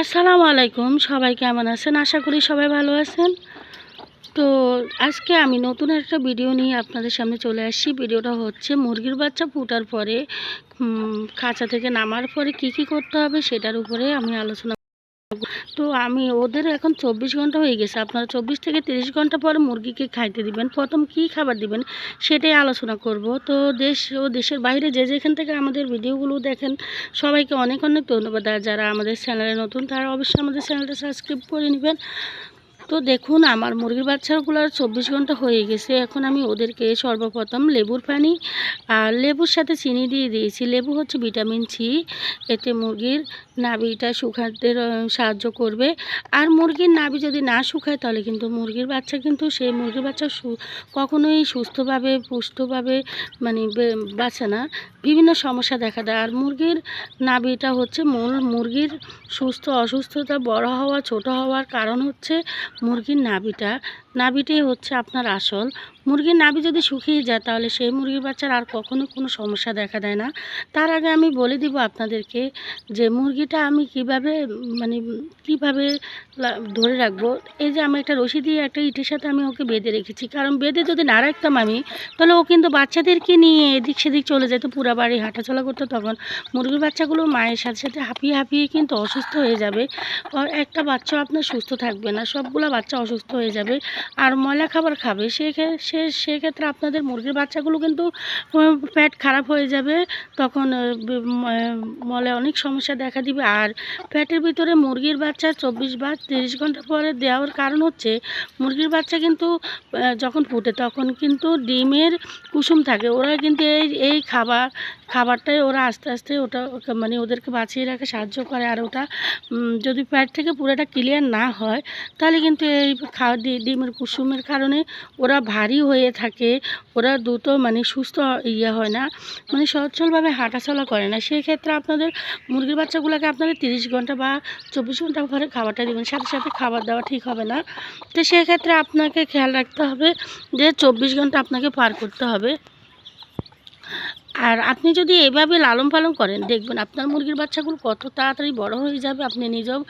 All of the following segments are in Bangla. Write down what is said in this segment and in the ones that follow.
আসসালামু আলাইকুম, সবাই কেমন আছেন আশা করি সবাই ভালো আছেন তো আজকে আমি নতুন একটা ভিডিও নিয়ে আপনাদের সামনে চলে আসছি ভিডিওটা হচ্ছে মুরগির বাচ্চা ফুটার পরে খাঁচা থেকে নামার পরে কি কি করতে হবে সেটার উপরে আমি আলোচনা। তো আমি, ওদের এখন চব্বিশ ঘণ্টা হয়ে গেছে। আপনারা চব্বিশ থেকে তিরিশ ঘণ্টা পরে মুরগিকে খাইতে দিবেন। প্রথম কি খাবার দিবেন সেটাই আলোচনা করব। তো দেশ ও দেশের বাইরে যে যেখান থেকে আমাদের ভিডিওগুলো দেখেন, সবাইকে অনেক অনেক ধন্যবাদ। আর যারা আমাদের চ্যানেলে নতুন, তারা অবশ্যই আমাদের চ্যানেলটা সাবস্ক্রাইব করে নেবেন। তো দেখুন, আমার মুরগির বাচ্চাগুলোর চব্বিশ ঘণ্টা হয়ে গেছে। এখন আমি ওদেরকে সর্বপ্রথম লেবুর পানি আর লেবুর সাথে চিনি দিয়ে দিয়েছি। লেবু হচ্ছে ভিটামিন সি। এতে মুরগির নাভিটা শুকাতে সাহায্য করবে। আর মুরগির নাভি যদি না শুকায়, তাহলে কিন্তু মুরগির বাচ্চা কিন্তু সেই মুরগির বাচ্চা কখনোই সুস্থভাবে, পুষ্টভাবে মানে বাঁচে না। বিভিন্ন সমস্যা দেখা দেয়। আর মুরগির নাভিটা হচ্ছে মূল। মুরগির সুস্থ, অসুস্থতা বড় হওয়া, ছোট হওয়ার কারণ হচ্ছে মুরগির নাভিটা নাভিটাই হচ্ছে আপনার আসল মুরগির নাভি যদি শুকিয়ে যায়, তাহলে সেই মুরগির বাচ্চার আর কখনো কোনো সমস্যা দেখা দেয় না। তার আগে আমি বলে দিব আপনাদেরকে যে মুরগিটা আমি কীভাবে মানে কীভাবে ধরে রাখব। এই যে আমি একটা রশি দিয়ে একটা ইটের সাথে আমি ওকে বেঁধে রেখেছি। কারণ বেঁধে যদি না রাখতাম আমি, তাহলে ও কিন্তু বাচ্চাদেরকে নিয়ে এদিক সেদিক চলে যেত। পুরা বাড়ি হাঁটাচলা করতো তখন। মুরগির বাচ্চাগুলো মায়ের সাথে সাথে হাঁপিয়ে হাঁপিয়ে কিন্তু অসুস্থ হয়ে যাবে। একটা বাচ্চা আপনার সুস্থ থাকবে না। সবগুলো বাচ্চা অসুস্থ হয়ে যাবে। আর ময়লা খাবার খাবে। সেক্ষে- সে সেক্ষেত্রে আপনাদের মুরগির বাচ্চাগুলো কিন্তু প্যাট খারাপ হয়ে যাবে। তখন মলে অনেক সমস্যা দেখা দিবে। আর প্যাটের ভিতরে মুরগির বাচ্চা চব্বিশ বা তিরিশ ঘণ্টা পরে দেওয়ার কারণ হচ্ছে, মুরগির বাচ্চা কিন্তু যখন ফুটে তখন কিন্তু ডিমের কুসুম থাকে। ওরা কিন্তু এই এই খাবার, খাবারটাই ওরা আস্তে আস্তে ওটা মানে ওদেরকে বাঁচিয়ে রাখে সাহায্য করে। আর ওটা যদি প্যাট থেকে পুরোটা ক্লিয়ার না হয়, তাহলে কিন্তু এই খাওয়া ডিমের কুসুমের কারণে ওরা ভারী হয়ে থাকে, ওরা দ্রুত মানে সুস্থ ইয়ে হয় না মানে সচ্ছলভাবে হাঁটাচলা করে না। সেই ক্ষেত্রে আপনাদের মুরগির বাচ্চাগুলোকে আপনাদের তিরিশ ঘণ্টা বা চব্বিশ ঘণ্টা ঘরে খাবারটা দেবেন, সাথে সাথে খাবার দেওয়া ঠিক হবে না। তো সেক্ষেত্রে আপনাকে খেয়াল রাখতে হবে যে চব্বিশ ঘণ্টা আপনাকে পার করতে হবে। আর আপনি যদি এভাবে লালন পালন করেন, দেখবেন আপনার মুরগির বাচ্চাগুলো কত তাড়াতাড়ি বড় হয়ে যাবে। আপনি নিজেও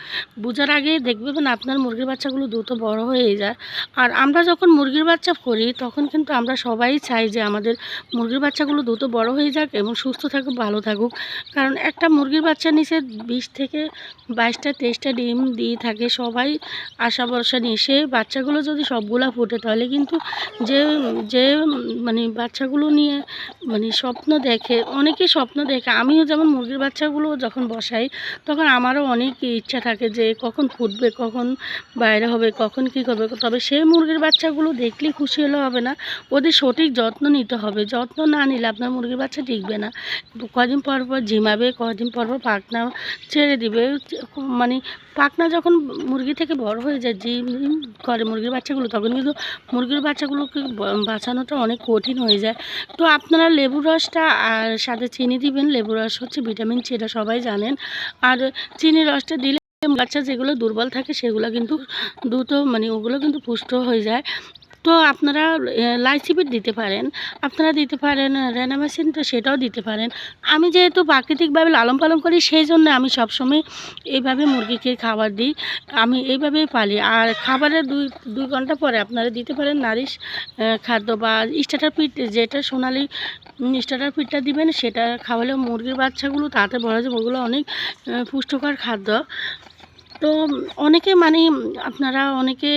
বোঝার আগে দেখবেন আপনার মুরগির বাচ্চাগুলো দ্রুত বড় হয়ে যায়। আর আমরা যখন মুরগির বাচ্চা করি, তখন কিন্তু আমরা সবাই চাই যে আমাদের মুরগির বাচ্চাগুলো দ্রুত বড় হয়ে যাক এবং সুস্থ থাকুক, ভালো থাকুক। কারণ একটা মুরগির বাচ্চা নিচে বিশ থেকে বাইশটা, তেইশটা ডিম দিয়ে থাকে, সবাই আশা ভরসা নিয়ে। সে বাচ্চাগুলো যদি সবগুলা ফুটে, তাহলে কিন্তু যে যে মানে বাচ্চাগুলো নিয়ে মানে স্বপ্ন দেখে অনেকেই স্বপ্ন দেখে। আমিও যেমন মুরগির বাচ্চাগুলো যখন বসাই, তখন আমারও অনেক ইচ্ছা থাকে যে কখন ফুটবে, কখন বাইরে হবে, কখন কী করবে। তবে সেই মুরগির বাচ্চাগুলো দেখলেই খুশি হলে হবে না। ওদের সঠিক যত্ন নিতে হবে। যত্ন না নিলে আপনার মুরগির বাচ্চা টিকবে না। কদিন পর পর ঝিমাবে, কদিন পর পর পাখনা ছেড়ে দিবে। মানে পাখনা যখন মুরগি থেকে বড় হয়ে যায় জিম জিম করে মুরগির বাচ্চাগুলো, তখন কিন্তু মুরগির বাচ্চাগুলোকে বাঁচানোটা অনেক কঠিন হয়ে যায়। তো আপনারা লেবু রসটা আর সাথে চিনি দিবেন লেবু রস হচ্ছে ভিটামিন সি, এটা সবাই জানেন। আর চিনি রসটা দিলে বাচ্চা যেগুলো দুর্বল থাকে সেগুলো কিন্তু দ্রুত মানে ওগুলো কিন্তু পুষ্ট হয়ে যায়। তো আপনারা লাইসিপিট দিতে পারেন। আপনারা দিতে পারেন রেনামেসিন তো সেটাও দিতে পারেন। আমি যেহেতু প্রাকৃতিকভাবে লালন পালন করি সেই জন্য আমি সবসময় এইভাবে মুরগিকে খাবার দিই। আমি এইভাবেই পালি। আর খাবারের দুই দুই ঘণ্টা পরে আপনারা দিতে পারেন নারিশ খাদ্য বা স্টার্টার পিট যেটা সোনালি স্টার্টার পিটটা দিবেন, সেটা খাওয়ালে মুরগির বাচ্চাগুলো তাড়াতাড়ি বড় যাবে ওগুলো অনেক পুষ্টিকর খাদ্য। তো অনেকে মানে আপনারা অনেকে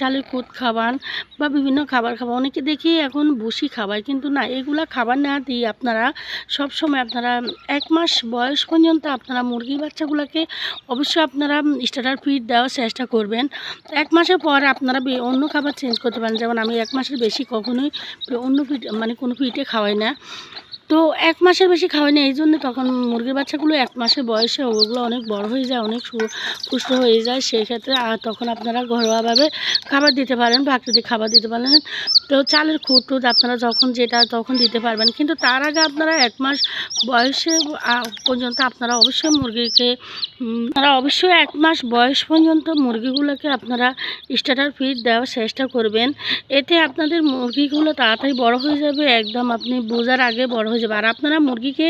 চালের কুদ খাবান বা বিভিন্ন খাবার খাবার, অনেকে দেখি এখন বসি খাবার, কিন্তু না, এগুলা খাবার না দিয়ে আপনারা সব সময় আপনারা এক মাস বয়স পর্যন্ত আপনারা মুরগি বাচ্চাগুলোকে অবশ্যই আপনারা স্টার্টার ফিড দেওয়ার চেষ্টা করবেন। এক মাসের পর আপনারা অন্য খাবার চেঞ্জ করতে পারেন। যেমন আমি এক মাসের বেশি কখনোই অন্য ফিট মানে কোনো ফিটে খাওয়াই না। তো এক মাসের বেশি খাওয়াই না এই জন্য তখন মুরগির বাচ্চাগুলো এক মাসের বয়সে ওগুলো অনেক বড় হয়ে যায়, অনেক সু- পুষ্ট হয়ে যায়, সেই ক্ষেত্রে তখন আপনারা ঘরোয়াভাবে খাবার দিতে পারেন, প্রাকৃতিক খাবার দিতে পারেন। তো চালের খুঁট টুট আপনারা যখন যেটা তখন দিতে পারবেন। কিন্তু তার আগে আপনারা এক মাস বয়সে পর্যন্ত আপনারা অবশ্যই মুরগিকে আপনারা অবশ্যই এক মাস বয়স পর্যন্ত মুরগিগুলোকে আপনারা স্টার্টার ফিড দেওয়ার চেষ্টা করবেন। এতে আপনাদের মুরগিগুলো তাড়াতাড়ি বড় হয়ে যাবে, একদম আপনি বোঝার আগে বড় হয়ে যাবে। আর আপনারা মুরগিকে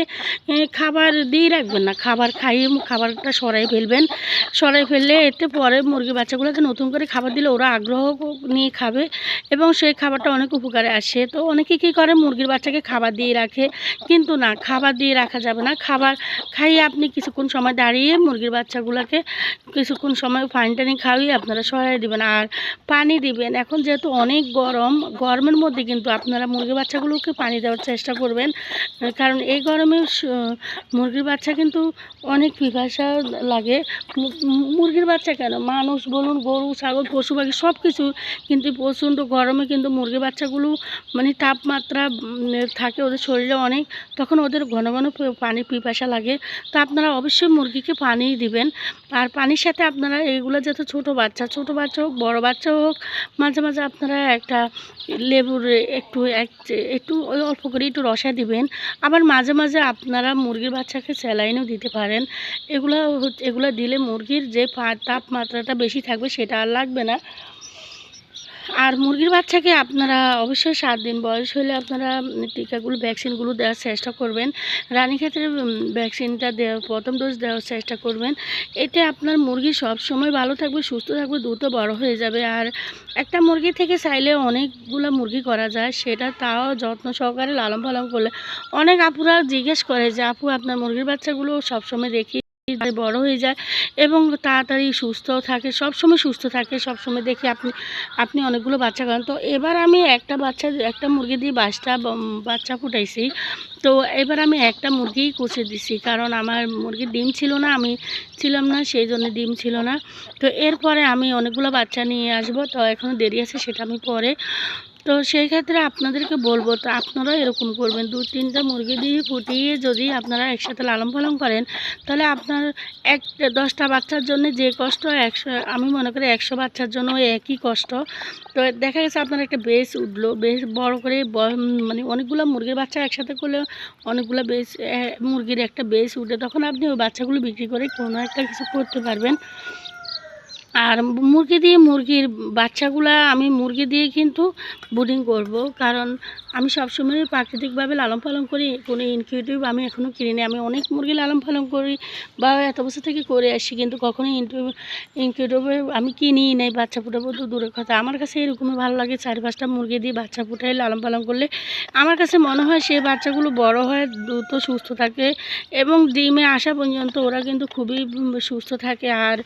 খাবার দিয়ে রাখবেন না। খাবার খাইয়ে খাবারটা সরাই ফেলবেন। সরাই ফেললে এতে পরে মুরগির বাচ্চাগুলোকে নতুন করে খাবার দিলে ওরা আগ্রহ নিয়ে খাবে এবং সেই খাবারটা অনেক উপকারে আসে। তো অনেকে কী করে? মুরগির বাচ্চাকে খাবার দিয়ে রাখে। কিন্তু না, খাবার দিয়ে রাখা যাবে না। খাবার খাইয়ে আপনি কিছুক্ষণ সময় দাঁড়িয়ে মুরগির বাচ্চাগুলোকে কিছুক্ষণ সময় পানি টানি খাইয়ে আপনারা সরাই দিবেন আর পানি দিবেন। এখন যেহেতু অনেক গরম, গরমের মধ্যে কিন্তু আপনারা মুরগির বাচ্চাগুলোকে পানি দেওয়ার চেষ্টা করবেন। কারণ এই গরমে মুরগির বাচ্চা কিন্তু অনেক পিপাসা লাগে। মুরগির বাচ্চা কেন? মানুষ বলুন, গরু, ছাগল, পশু পাখি সব কিছু কিন্তু প্রচণ্ড গরমে কিন্তু মুরগির বাচ্চাগুলো মানে তাপমাত্রা থাকে ওদের শরীরে অনেক, তখন ওদের ঘন ঘন পানি পিপাসা লাগে। তো আপনারা অবশ্যই মুরগিকে পানি দিবেন। আর পানির সাথে আপনারা এইগুলো যাতে ছোট বাচ্চা ছোট বাচ্চা হোক, বড় বাচ্চা হোক, মাঝে মাঝে আপনারা একটা লেবুর একটু এক, একটু অল্প করে একটু রসা দিবেন। আবার মাঝে মাঝে আপনারা মুরগির বাচ্চাকে স্যালাইনও দিতে পারেন। এগুলো এগুলো দিলে মুরগির যে তাপমাত্রাটা বেশি থাকবে সেটা আর লাগবে না। আর মুরগির বাচ্চাকে আপনারা অবশ্যই সাত দিন বয়স হলে আপনারা টিকাগুলো, ভ্যাকসিনগুলো দেওয়ার চেষ্টা করবেন। রানী ক্ষেত্রে ভ্যাকসিনটা দেওয়া, প্রথম ডোজ দেওয়ার চেষ্টা করবেন। এতে আপনার মুরগি সব সময় ভালো থাকবে, সুস্থ থাকবে, দ্রুত বড় হয়ে যাবে। আর একটা মুরগি থেকে চাইলে অনেকগুলো মুরগি করা যায়, সেটা তাও যত্ন সহকারে লালন পালন করলে অনেক আপুরা জিজ্ঞেস করে যে, আপু, আপনার মুরগির বাচ্চাগুলো সবসময় দেখি। বড় হয়ে যায় এবং তাড়াতাড়ি সুস্থ থাকে সব সময় সুস্থ থাকে সব সময় দেখি আপনি আপনি অনেকগুলো বাচ্চা করেন। তো এবার আমি একটা বাচ্চা, একটা মুরগি দিয়ে বাচ্চা বাচ্চা ফুটাইছি। তো এবার আমি একটা মুরগিই কষে দিছি, কারণ আমার মুরগির ডিম ছিল না, আমি ছিলাম না, সেই জন্য ডিম ছিল না। তো এরপরে আমি অনেকগুলো বাচ্চা নিয়ে আসব, তো এখনও দেরি আছে, সেটা আমি পরে। তো সেই ক্ষেত্রে আপনাদেরকে বলব, তো আপনারাও এরকম করবেন, দু তিনটা মুরগি দিয়ে ফুটিয়ে যদি আপনারা একসাথে লালন পালন করেন, তাহলে আপনার এক দশটা বাচ্চার জন্য যে কষ্ট, একশো, আমি মনে করি একশো বাচ্চার জন্য একই কষ্ট। তো দেখা গেছে আপনার একটা বেশ উঠল, বেশ বড় করে মানে অনেকগুলো মুরগির বাচ্চা একসাথে করলে অনেকগুলো বেস মুরগির একটা বেস উঠে, তখন আপনি ওই বাচ্চাগুলো বিক্রি করে কোনো একটা কিছু করতে পারবেন। আর মুরগি দিয়ে মুরগির বাচ্চাগুলা আমি মুরগি দিয়ে কিন্তু ব্রিডিং করব। কারণ আমি সবসময় প্রাকৃতিকভাবে লালন পালন করি, কোনো ইনকিউটিভ আমি এখনও কিনিনি আমি অনেক মুরগি লালন পালন করি বা এত বছর থেকে করে আসি কিন্তু কখনো ইনকিউটিভে আমি কিনি নেই বাচ্চা ফুটাবো তো দূরের কথা। আমার কাছে এরকমই ভালো লাগে চার পাঁচটা মুরগি দিয়ে বাচ্চা ফুটাই লালন পালন করলে। আমার কাছে মনে হয় সেই বাচ্চাগুলো বড় হয়, দ্রুত সুস্থ থাকে এবং ডিমে আসা পর্যন্ত ওরা কিন্তু খুবই সুস্থ থাকে। আর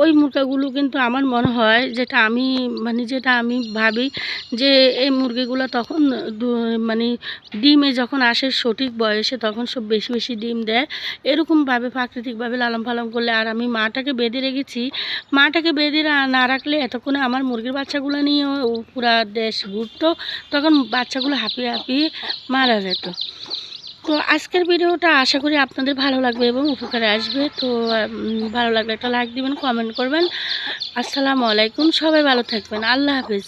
ওই মুরগাগুলো কিন্তু আমার মনে হয় যেটা আমি মানে যেটা আমি ভাবি যে এই মুরগিগুলো তখন মানে ডিমে যখন আসে সঠিক বয়সে তখন সব বেশি বেশি ডিম দেয়। এরকমভাবে প্রাকৃতিকভাবে লালন পালন করলে আর আমি মাটাকে বেঁধে রেখেছি। মাটাকে বেঁধে না রাখলে এতক্ষণে আমার মুরগির বাচ্চাগুলো নিয়ে পুরা দেশ ঘুরতো, তখন বাচ্চাগুলো হাঁপিয়ে হাঁপিয়ে মারা যেত। তো আজকের ভিডিওটা আশা করি আপনাদের ভালো লাগবে এবং উপকারে আসবে। তো ভালো লাগলে একটা লাইক দিবেন কমেন্ট করবেন। আসসালামু আলাইকুম, সবাই ভালো থাকবেন। আল্লাহ হাফিজ।